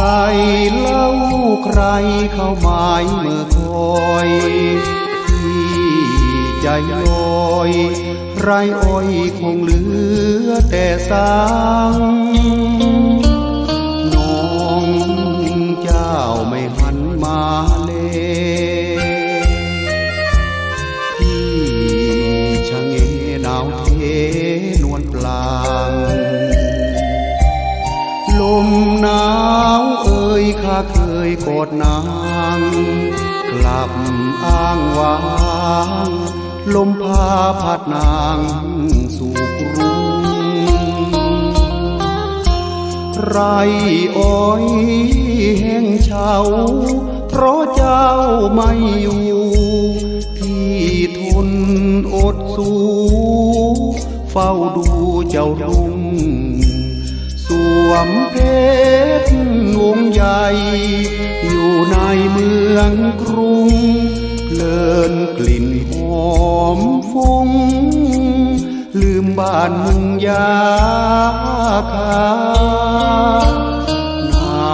ใครเล่าใครเข้าหมายเมื่อคอยที่ใจลอยไรอ้อยคงเหลือแต่สัง เคดนางกลับอ้างว้างลมพาพัดนางสู่กรุงไรอ้อยแห้งเฉาเพราะเจ้าไม่อยู่ ที่ทนอดสู้ เฝ้าดูเจ้ารุ่ง วมเพชรวงใหญ่ อยู่ในเมืองกรุง เพลินกลิ่นหอมฟุ้ง ลืมบ้านมุงยาคาหนา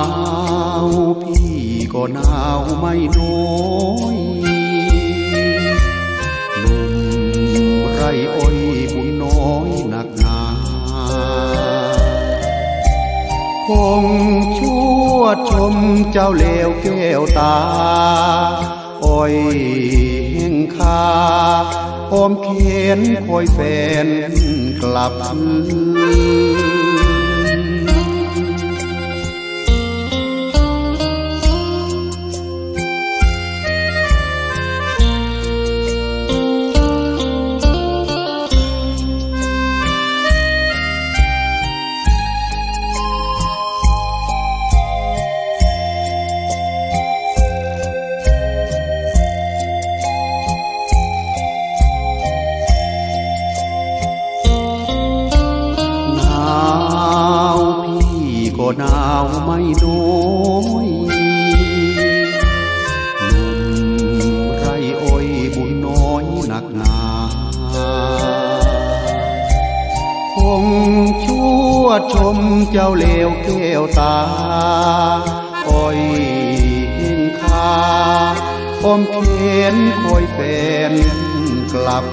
วพี่ก็หนาวไม่น้อยหนุ่มไรอ้อย คงชั่วชมเจ้าเลวแก้วตา อ้อยแห่งคาอมเขียนคอยแฟนกลับ คงชั่วชมเจ้าเลวแก้วตาอ้อยเห็นคาอมเข็นคอยแฟนกลับ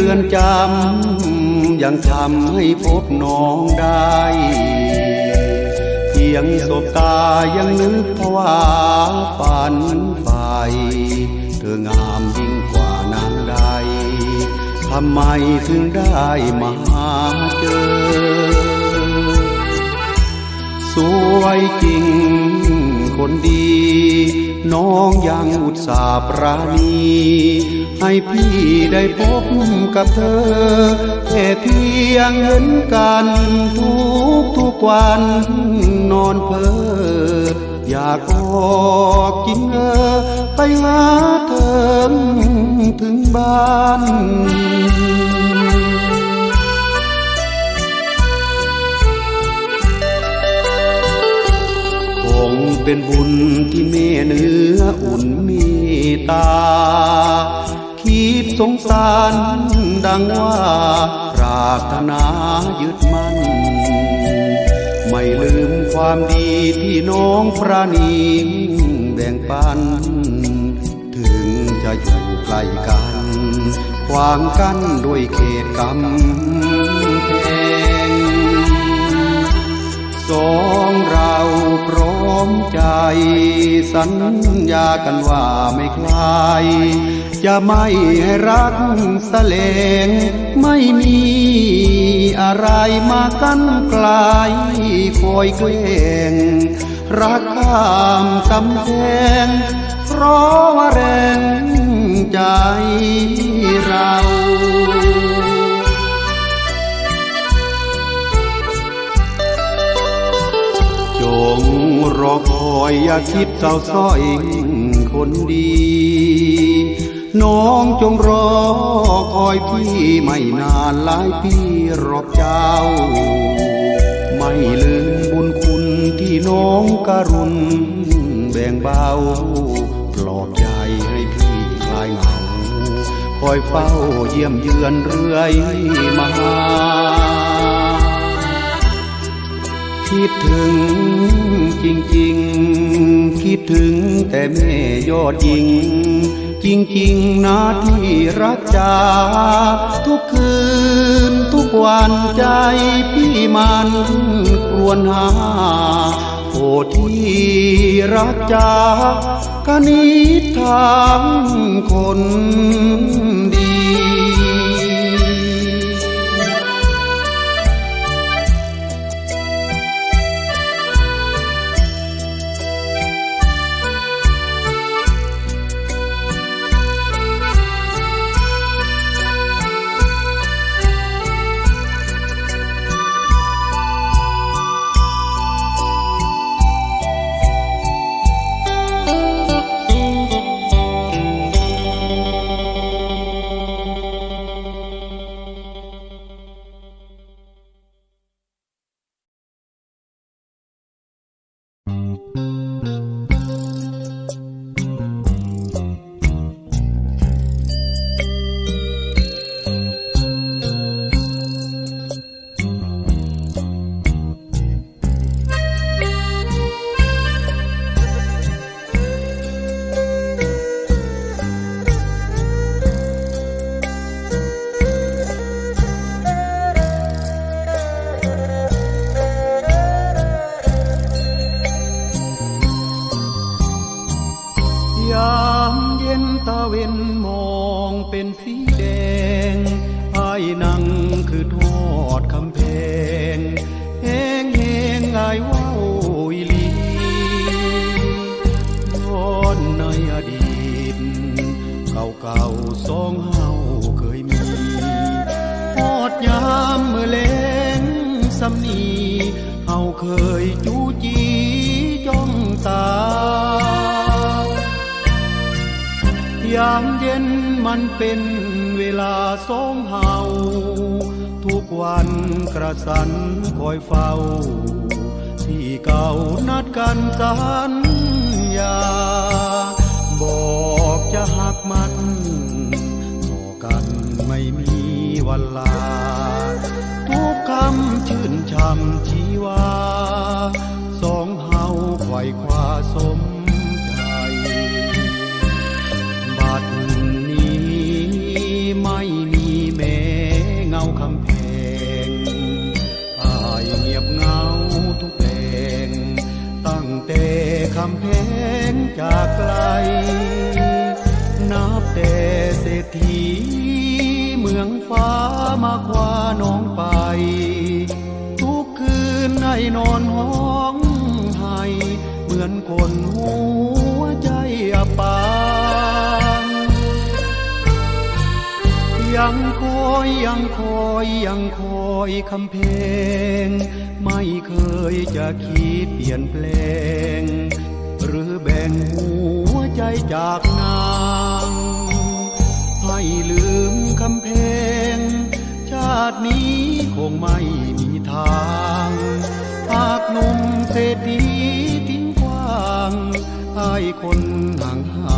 เรือนจำยังทำให้พบน้องได้ เพียงสบตายังนึกภาวะฝันไฟเธองามยิ่งกว่านางใดทำไมถึงได้มาเจอ สวยจริงคนดี น้องยังอุตส่าห์ปราณี ให้พี่ได้พบกับเธอ แค่เพียงเห็นกันทุกทุกวันนอนเพออยากออกกินเออไปหาเธอถึงบ้าน เป็นบุญที่แม่เนื้ออุ่นมีตา คิดสงสารดังว่าปรารถนายึดมั่น ไม่ลืมความดีที่น้องประนีแบ่งปัน ถึงจะอยู่ไกลกันขวางกันด้วยเขตกำแพง สองเราพร้อมใจ สัญญากันว่าไม่คลาย จะไม่ให้รักสเลงไม่มีอะไรมากันกลายคอยเกล้งรักข้ามกำแพงเพราะว่าแรงใจเรา งรอคอยอย่าคิดเศร้าส้อยคนดี น้องจงรอคอยพี่ไม่นานหลายปีรอบเจ้า ไม่ลืมบุญคุณที่น้องกรุณแบ่งเบาปลอบใจให้พี่คลายเหงาคอยเฝ้าเยี่ยมเยือนเรื่อยมา คิดถึงจริงๆ คิดถึงแต่แม่ยอดยิง จริงๆนะที่รักจาทุกคืนทุกวันใจพี่มันครวญหาโอ้ที่รักจากนิษฐานคนามเย็นมันเป็นเวลาสองเฮา ทุกวันกระสันคอยเฝ้า ที่เก่านัดกันสัญญา บอกจะหักมันต่อกันไม่มีวันลา จากไกล นับแต่เศรษฐี เมืองฟ้ามาคว้าน้องไป ทุกคืนให้นอนห้องไห้เหมือนคนหัวใจอับปางยังคอยยังคอยยังคอยคำเพลง ไม่เคยจะคิดเปลี่ยนแปลง หรือแบ่งหัวใจจากนาง ให้ลืมคำเพลง ชาตินี้คงไม่มีทางหากหนุ่มเศรษฐีทิ้งกว้างให้คนห่างหา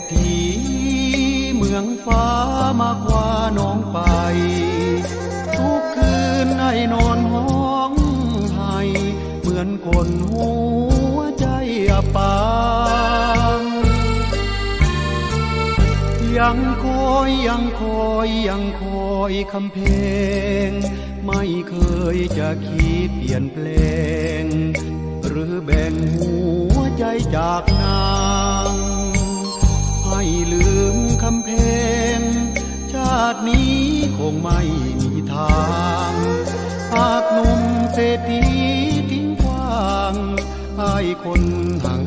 ษฐีเมืองฟ้ามาคว้าน้องไป ทุกคืนให้นอนห้องไห้เหมือนคนหัวใจอับปางยังคอยยังคอยยังคอยคำเพลง ไม่เคยจะคิดเปลี่ยนแปลง หรือแบ่งหัวใจจากนาง ลืมคำเพลง ชาตินี้คงไม่มีทางหากหนุ่มเศรษฐีทิ้งกว้างให้คนห่าง